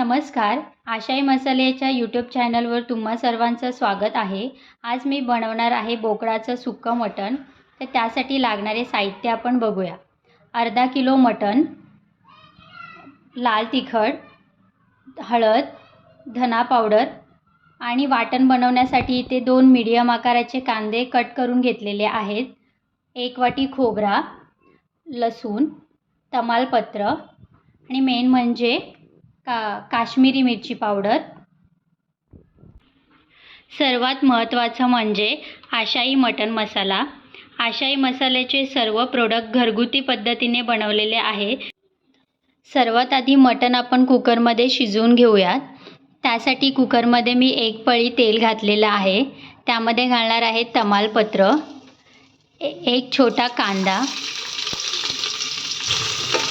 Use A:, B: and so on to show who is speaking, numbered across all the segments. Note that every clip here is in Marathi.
A: नमस्कार आशाई मसाल्याच्या यूट्यूब चॅनलवर तुम्हा सर्वांचं स्वागत आहे. आज मी बनवणार आहे बोकडाचं सुक्कं मटण. तर त्यासाठी लागणारे साहित्य आपण बघूया. अर्धा किलो मटण लाल तिखट हळद धना पावडर आणि वाटण बनवण्यासाठी इथे दोन मीडियम आकाराचे कांदे कट करून घेतलेले आहेत. एक वाटी खोबरा लसूण तमालपत्र आणि मेन म्हणजे का काश्मीरी मिरची पावडर. सर्वात महत्त्वाचं म्हणजे आशाई मटन मसाला. आशाई मसाल्याचे सर्व प्रोडक्ट घरगुती पद्धतीने बनवलेले आहे. सर्वात आधी मटण आपण कुकरमध्ये शिजवून घेऊयात. त्यासाठी कुकरमध्ये मी एक पळी तेल घातलेलं आहे. त्यामध्ये घालणार आहे तमालपत्र ए- एक छोटा कांदा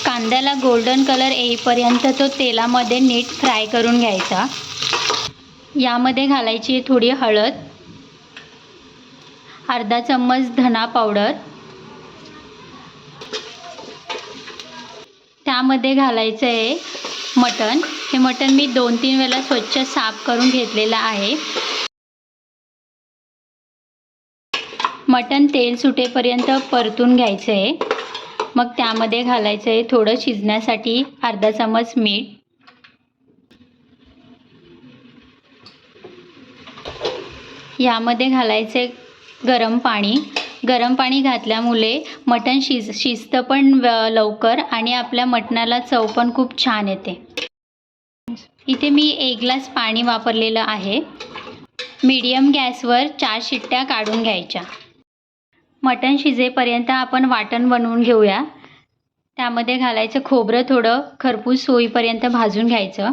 A: कांद्याला गोल्डन कलर येईपर्यंत तो तेलामध्ये नीट फ्राय करून घ्यायचा. यामध्ये घालायची आहे थोडी हळद अर्धा चम्मच धना पावडर त्यामध्ये घालायचं आहे मटण. हे मटण मी दोन तीन वेळा स्वच्छ साफ करून घेतलेलं आहे. मटण तेल सुटेपर्यंत परतून घ्यायचं आहे. मग त्यामध्ये घालायचं आहे थोडं शिजण्यासाठी अर्धा चमच मीठ. यामध्ये घालायचे गरम पाणी. गरम पाणी घातल्यामुळे मटण शिज शिजतं पण लवकर आणि आपल्या मटणाला चव पण खूप छान येते. इथे मी एक ग्लास पाणी वापरलेलं आहे. मीडियम गॅसवर चार शिट्ट्या काढून घ्यायच्या. मटण शिजेपर्यंत आपण वाटण बनवून घेऊया. त्यामध्ये घालायचं खोबरं थोडं खरपूस सोईपर्यंत भाजून घ्यायचं.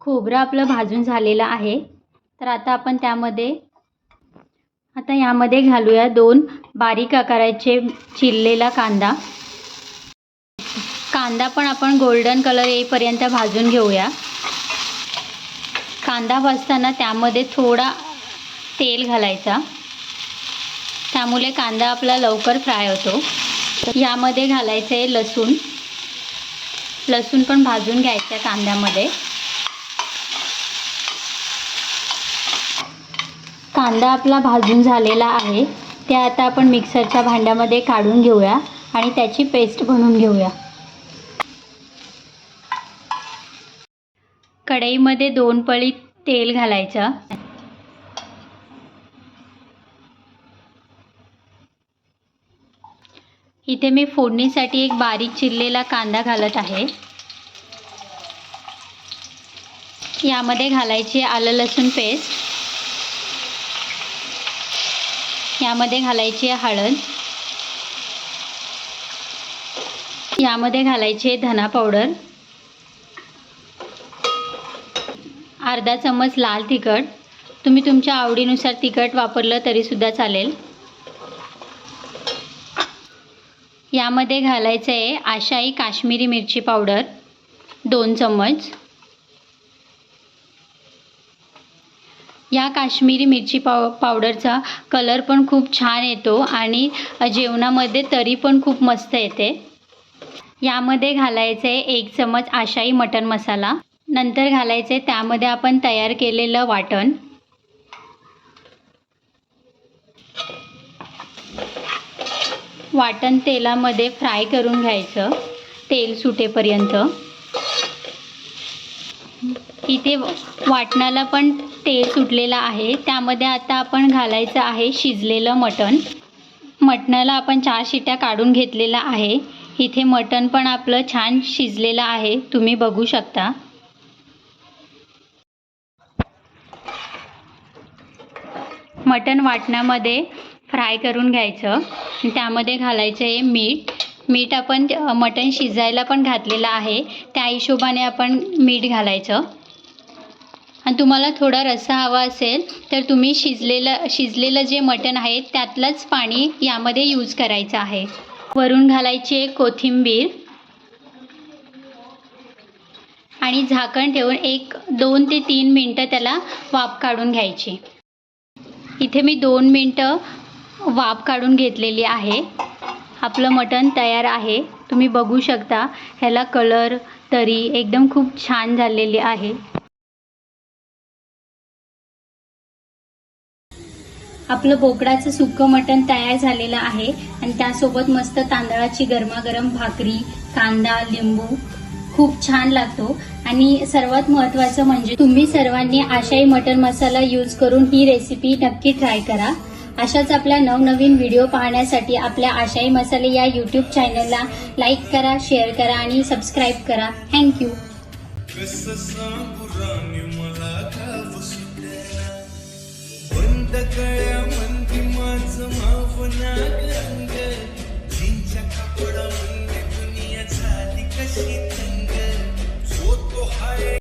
A: खोबरं आपलं भाजून झालेलं आहे. तर आता आपण त्यामध्ये आता यामध्ये घालूया दोन बारीक आकाराचे चिरलेला कांदा. कांदा पण आपण गोल्डन कलर येईपर्यंत भाजून घेऊया. कांदा भाजताना त्यामध्ये थोडा तेल घालायचा. त्यामुळे कांदा आपला लवकर फ्राय होतो. यामध्ये घालायचं आहे लसूण. लसूण पण भाजून घ्यायचं कांद्यामध्ये. कांदा आपला भाजून झालेला आहे. ते आता आपण मिक्सरच्या भांड्यामध्ये काढून घेऊया आणि त्याची पेस्ट बनवून घेऊया. कढईमध्ये दोन पळी तेल घालायचं. इथे मी फोडणीसाठी एक बारीक चिरलेला कांदा घालत आहे. यामध्ये घालायची आलं लसूण पेस्ट. यामध्ये घालायची आहे हळद. यामध्ये घालायची धना पावडर. अर्धा चम्मच लाल तिखट. तुम्ही तुमच्या आवडीनुसार तिखट वापरलं तरीसुद्धा चालेल. यामध्ये घालायचं आहे आशाई काश्मीरी मिरची पावडर दोन चम्मच. या काश्मीरी मिरची पाव पावडरचा कलर पण खूप छान येतो आणि जेवणामध्ये तरी पण खूप मस्त येते. यामध्ये घालायचं आहे एक चमच आशाई मटण मसाला. नंतर घालायचं आहे त्यामध्ये आपण तयार केलेलं वाटण. वाटण तेलामध्ये फ्राय करून घ्यायचं तेल सुटेपर्यंत. इथे वाटणाला पण तेल सुटलेलं आहे त्यामध्ये आता आपण घालायचं आहे शिजलेलं मटण. मटणाला आपण चार शिट्या काढून घेतलेलं आहे. इथे मटण पण आपलं छान शिजलेलं आहे तुम्ही बघू शकता. मटण वाटणामध्ये फ्राय करून घ्यायचं. त्यामध्ये घालायचं आहे मीठ. मीठ आपण मटण शिजायला पण घातलेलं आहे. त्या हिशोबाने आपण मीठ घालायचं. आणि तुम्हाला थोडा रस्सा हवा असेल तर तुम्ही शिजलेलं शिजलेलं जे मटण आहे त्यातलंच पाणी यामध्ये यूज करायचं आहे. वरून घालायची आहे कोथिंबीर. आणि झाकण ठेवून एक दोन ते तीन मिनटं त्याला वाफ काढून घ्यायची. इथे मी दोन मिनटं वाफ काढून घेतलेली आहे. आपलं मटण तयार आहे. तुम्ही बघू शकता ह्याला कलर तरी एकदम खूप छान झालेली आहे. आपलं बोकडाचं सुक्कं मटण तयार झालेलं आहे. आणि त्यासोबत मस्त तांदळाची गरमागरम भाकरी कांदा लिंबू खूप छान लागतो. आणि सर्वात महत्वाचं म्हणजे तुम्ही सर्वांनी आशाई मटर मसाला यूज करून ही रेसिपी नक्की ट्राय करा. अशाच आपल्या नवनवीन व्हिडिओ पाहण्यासाठी आपल्या आशाई मसाले या यूट्यूब चॅनलला लाईक करा शेअर करा आणि सबस्क्राईब करा. थँक्यू
B: कशी